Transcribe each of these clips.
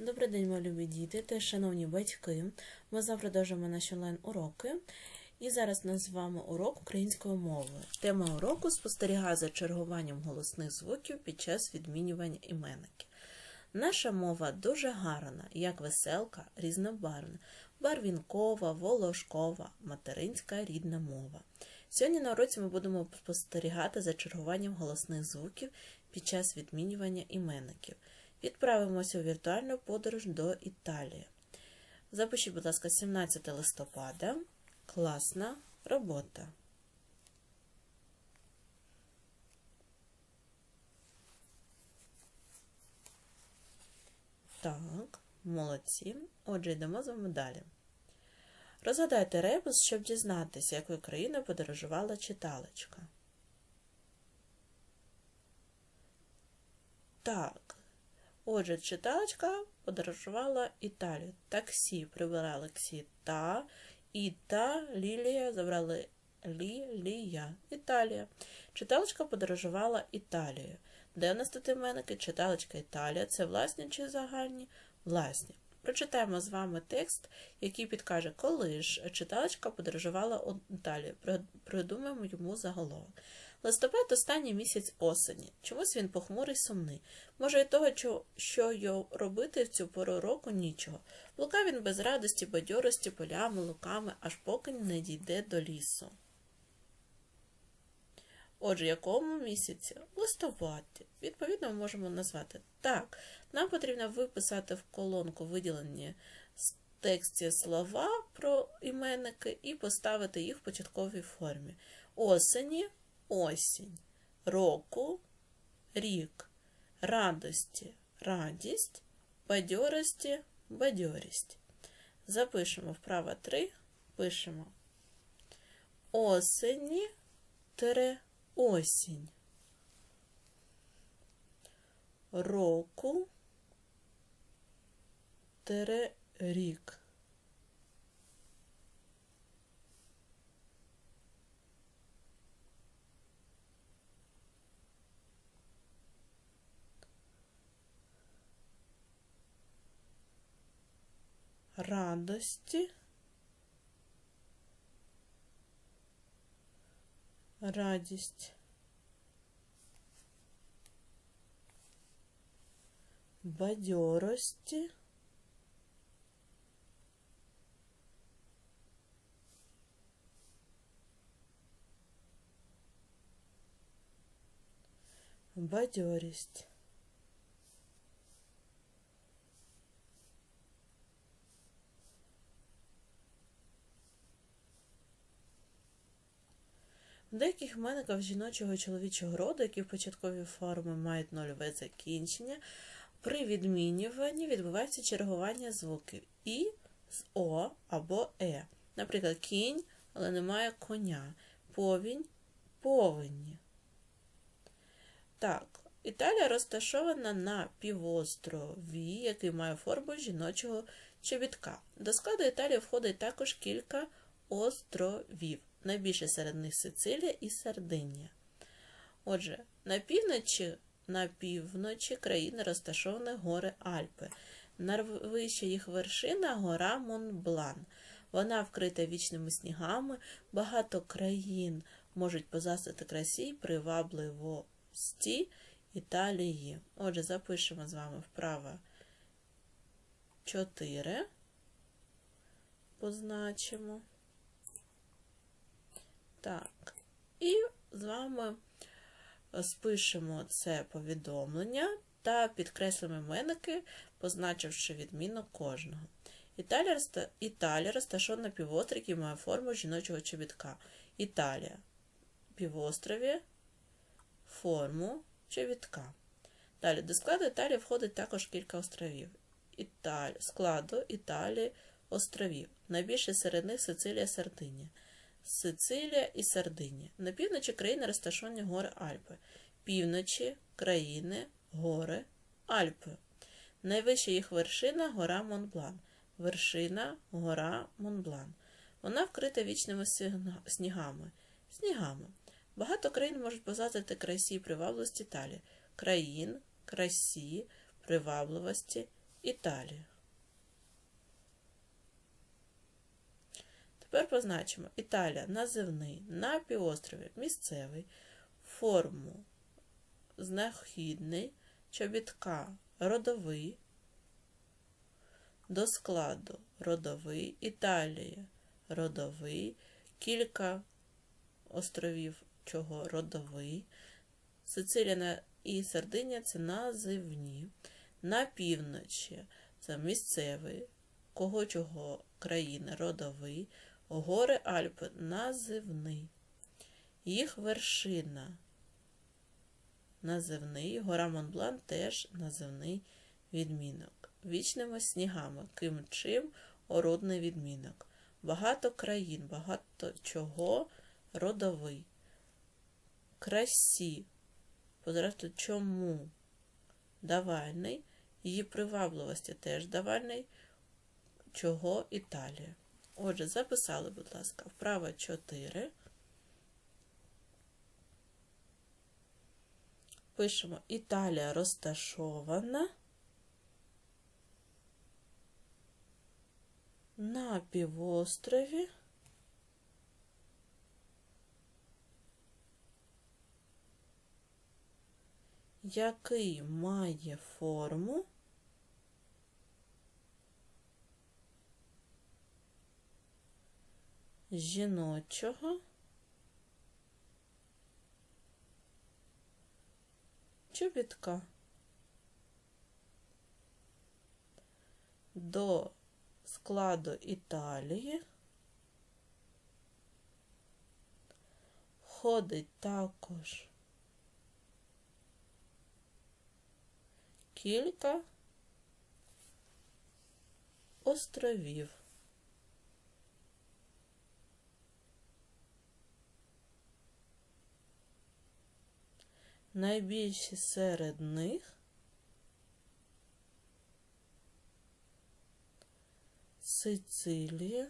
Добрий день, мої любі діти та шановні батьки. Ми завтра продовжуємо наші онлайн-уроки. І зараз нас з вами урок української мови. Тема уроку спостерігає за чергуванням голосних звуків під час відмінювання іменників. Наша мова дуже гарна, як веселка, різнобарвна, барвінкова, волошкова, материнська рідна мова. Сьогодні на уроці ми будемо спостерігати за чергуванням голосних звуків під час відмінювання іменників. Відправимося у віртуальну подорож до Італії. Запишіть, будь ласка, 17 листопада. Класна робота. Так, молодці. Отже, йдемо з вами далі. Розгадайте ребус, щоб дізнатися, якою країною подорожувала читалочка. Так. Отже, читалочка подорожувала Італію. Таксі прибирали ксі та, і та Лілія забрали Лілія. Італія. Читалочка подорожувала Італією. Де нас тут іменники? Читалочка Італія. Це власні чи загальні? Власні. Прочитаємо з вами текст, який підкаже, коли ж читалочка подорожувала Італію. Придумаємо йому заголовок. Листопад останній місяць осені. Чомусь він похмурий сумний. Може, і того, що його робити в цю пору року нічого. Блукав він без радості, бадьорості, полями, луками, аж поки не дійде до лісу. Отже, якому місяці? Листопаді. Відповідно, ми можемо назвати так. Нам потрібно виписати в колонку виділені з тексті слова про іменники і поставити їх в початковій формі. Осені осінь, року рік, радості радість, бадьорості бадьорість. Запишемо вправо 3, пишемо осені тире осінь. Року тире рік. радості, радість, бадьорості, бадьорість. Деяких іменниках жіночого і чоловічого роду, які в початковій формі мають нульове закінчення, при відмінюванні відбувається чергування звуків І з О або Е. Наприклад, кінь, але немає коня, повінь, повені. Так, Італія розташована на півострові, який має форму жіночого чобітка. До складу Італії входить також кілька островів найбільше серед них Сицилія і Сардинія. Отже, на півночі на півночі країни розташовані гори Альпи. Найвища їх вершина гора Монблан. Вона вкрита вічними снігами, багато країн можуть позасити красі привабливості Італії. Отже, запишемо з вами вправо 4. Позначимо. Так, і з вами е, спишемо це повідомлення та підкреслимо іменники, позначивши відмінок кожного. Італія Італія розташована на півострові і має форму жіночого чобітка. Італія півострові форму чобітка. Далі до складу Італії входить також кілька островів. Італь... Складу Італії островів. Найбільше серед них Сицилія Сардинія. Сицилія і Сардинія. На півночі країни розташовані гори Альпи. Півночі країни гори Альпи. Найвища їх вершина гора Монблан. Вершина гора Монблан. Вона вкрита вічними снігами. Снігами. Багато країн можуть позазити красі і привабливості Італії. Країн, красі, привабливості Італія. Тепер позначимо Італія називний, на півострові місцевий, форму знахідний, чобітка родовий, до складу родовий, Італія родовий, кілька островів чого родовий, Сицилія і Сардинія це називні. На півночі це місцевий, кого чого країни родовий, гори Альпи називний. Їх вершина називний, гора Монблан теж називний відмінок. Вічними снігами, ким чим орудний відмінок. Багато країн, багато чого родовий. Красі. Позрешту, чому давальний, її привабливості теж давальний, чого Італія. Отже, записали, будь ласка, вправа 4. Пишемо Італія розташована на півострові. Який має форму жіночого чобітка. До складу Італії входить також кілька островів. Найбільші серед них Сицилія,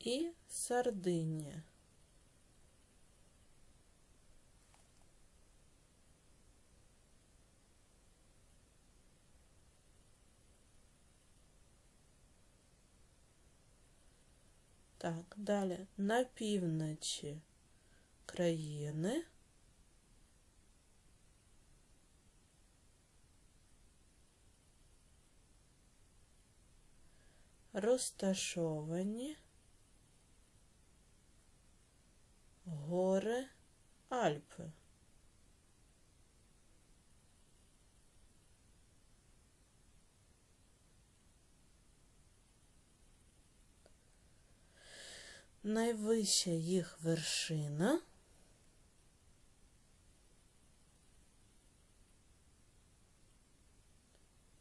і Сардинія. Так, далі на півночі країни. Розташовані гори Альпи. Найвища їх вершина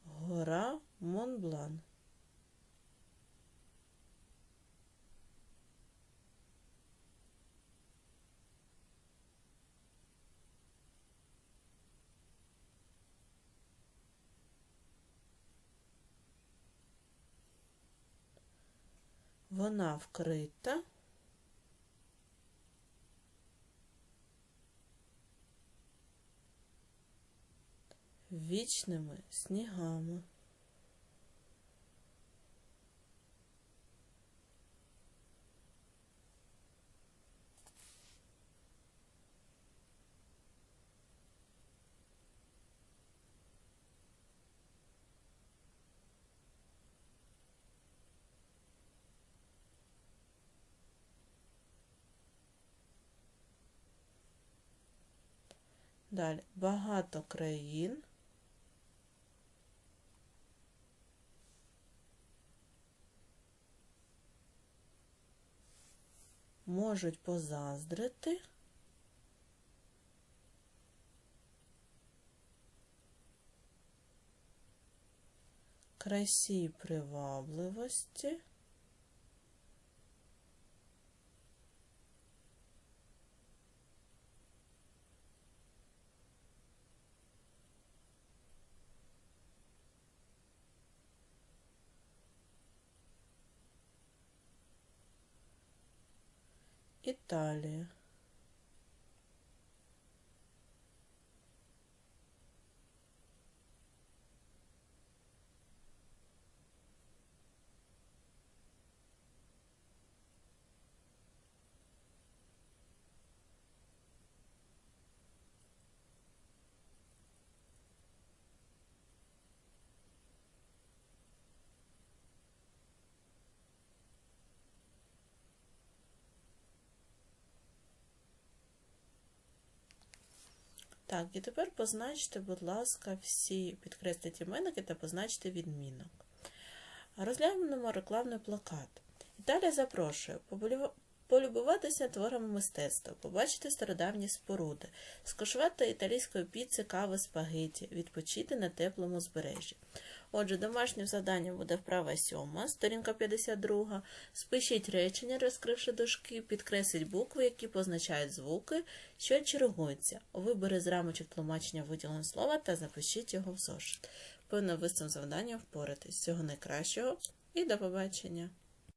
гора Монблан. Вона вкрита вічними снігами. Далі багато країн. Можуть позаздрити. Красі привабливості Італія. Так, і тепер позначте, будь ласка, всі підкресліть іменники та позначте відмінок. Розглянемо рекламний плакат. Італія запрошує поболюва- полюбуватися творами мистецтва, побачити стародавні споруди, скуштувати італійської піци, кави, спагеті, відпочити на теплому збережжі. Отже, домашнім завданням буде вправа 7, сторінка 52. Спишіть речення, розкривши дужки, підкресліть букви, які позначають звуки, що чергуються. Вибери з рамочок тлумачення виділеного слова та запишіть його в зошит. Певно, ви з цим завданням впоратесь. Всього найкращого і до побачення!